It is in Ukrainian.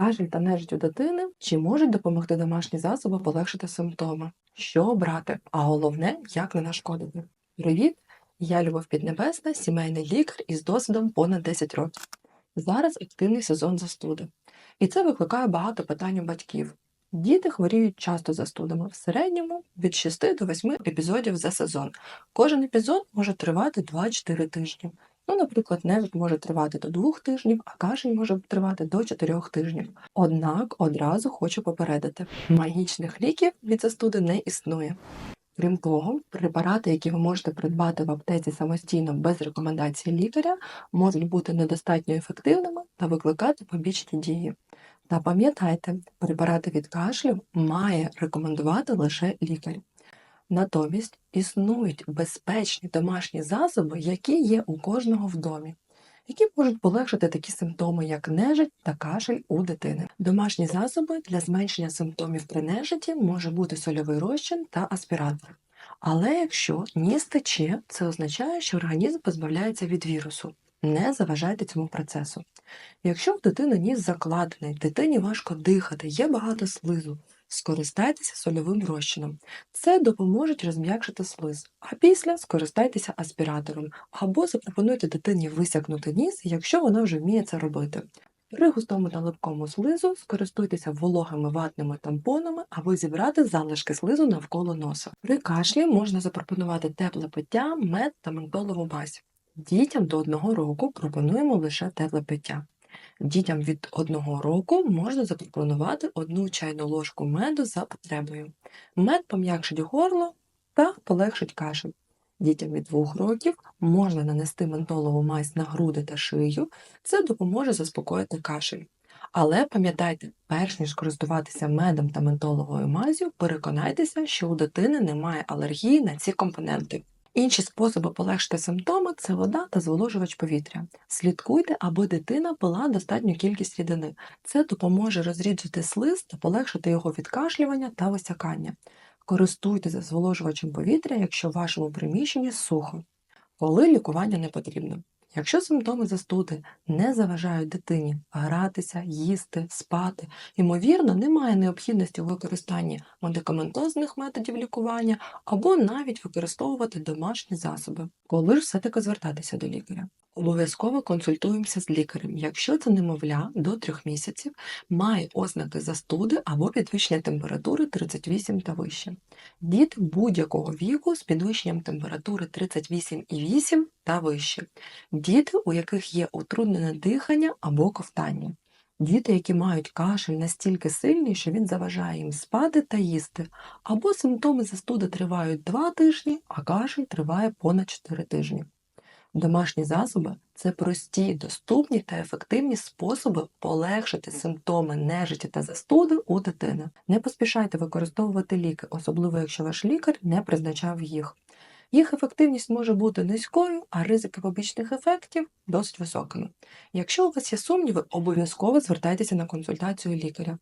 Кашель та нежить у дитини чи можуть допомогти домашні засоби полегшити симптоми? Що обрати? А головне, як не нашкодити? Привіт! Я Любов Піднебесна, сімейний лікар із досвідом понад 10 років. Зараз активний сезон застуди. І це викликає багато питань у батьків. Діти хворіють часто застудами, в середньому від 6 до 8 епізодів за сезон. Кожен епізод може тривати 2-4 тижні. Ну, наприклад, нежить може тривати до 2 тижнів, а кашель може тривати до 4 тижнів. Однак одразу хочу попередити: магічних ліків від застуди не існує. Крім того, препарати, які ви можете придбати в аптеці самостійно без рекомендації лікаря, можуть бути недостатньо ефективними та викликати побічні дії. Та пам'ятайте, препарати від кашлю має рекомендувати лише лікар. Натомість існують безпечні домашні засоби, які є у кожного в домі, які можуть полегшити такі симптоми, як нежить та кашель у дитини. Домашні засоби для зменшення симптомів при нежиті може бути сольовий розчин та аспіратор. Але якщо ніс тече, це означає, що організм позбавляється від вірусу. Не заважайте цьому процесу. Якщо в дитини ніс закладений, дитині важко дихати, є багато слизу, скористайтеся сольовим розчином. Це допоможе розм'якшити слиз, а після скористайтеся аспіратором або запропонуйте дитині висякнути ніс, якщо вона вже вміє це робити. При густому та липкому слизу скористуйтеся вологими ватними тампонами, аби зібрати залишки слизу навколо носа. При кашлі можна запропонувати тепле пиття, мед та ментолову мазь. Дітям до одного року пропонуємо лише тепле пиття. Дітям від одного року можна запропонувати одну чайну ложку меду за потребою. Мед пом'якшить горло та полегшить кашель. Дітям від 2 років можна нанести ментолову мазь на груди та шию, це допоможе заспокоїти кашель. Але пам'ятайте, перш ніж користуватися медом та ментоловою мазю, переконайтеся, що у дитини немає алергії на ці компоненти. Інші способи полегшити симптоми це вода та зволожувач повітря. Слідкуйте, аби дитина пила достатню кількість рідини. Це допоможе розріджити слиз та полегшити його відкашлювання та висякання. Користуйтеся зволожувачем повітря, якщо в вашому приміщенні сухо. Коли лікування не потрібно. Якщо симптоми застуди не заважають дитині гратися, їсти, спати, ймовірно, немає необхідності у використанні медикаментозних методів лікування або навіть використовувати домашні засоби. Коли ж все-таки звертатися до лікаря? Обов'язково консультуємося з лікарем, якщо це немовля до 3 місяців має ознаки застуди або підвищення температури 38 та вище. Діти будь-якого віку з підвищенням температури 38,8 та вище. Діти, у яких є утруднене дихання або ковтання. Діти, які мають кашель настільки сильний, що він заважає їм спати та їсти, або симптоми застуди тривають 2 тижні, а кашель триває понад 4 тижні. Домашні засоби це прості, доступні та ефективні способи полегшити симптоми нежиті та застуди у дитини. Не поспішайте використовувати ліки, особливо якщо ваш лікар не призначав їх. Їх ефективність може бути низькою, а ризики побічних ефектів досить високими. Якщо у вас є сумніви, обов'язково звертайтеся на консультацію лікаря.